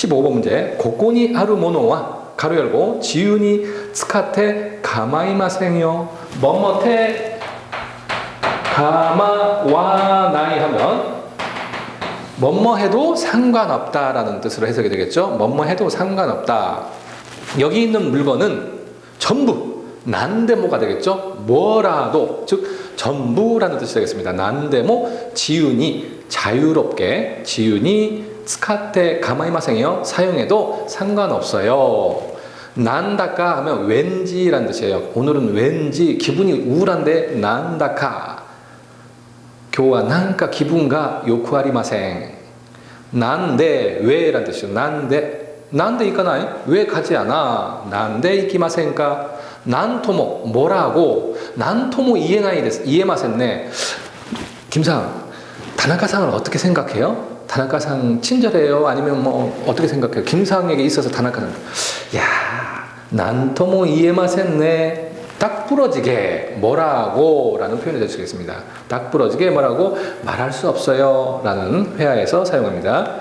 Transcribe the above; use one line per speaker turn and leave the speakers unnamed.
15번 문제. 고코니 아루 모노와 가로 열고 지윤이 스카테 가마이마생요. 뭐뭐테 가마와 나이 하면 뭐뭐 해도 상관없다라는 뜻으로 해석이 되겠죠. 뭐뭐 해도 상관없다. 여기 있는 물건은 전부 난데모가 되겠죠. 뭐라도 즉 전부라는 뜻이 되겠습니다. 난데모 지윤이 자유롭게 지윤이 스카테 가마이마생이요 사용해도 상관없어요. 난다카 하면 왠지라는 뜻이에요. 오늘은 왠지 기분이 우울한데 난다카. 교와 난가 기분가 요쿠아리마생. 난데 왜라는 뜻이죠. 난데 난데 이까나이 왜 가지 않아? 난데 이키마생까? 난토모 뭐라고? 난토모 이해나이 데스 이해마센네. 김상 다나카상을 어떻게 생각해요? 다나카상 친절해요? 아니면 뭐 어떻게 생각해요? 김상에게 있어서 다나카상 야 난토모 이해마센네. 딱 부러지게 뭐라고 라는 수 있겠습니다. 딱 부러지게 뭐라고 말할 수 없어요 라는 회화에서 사용합니다.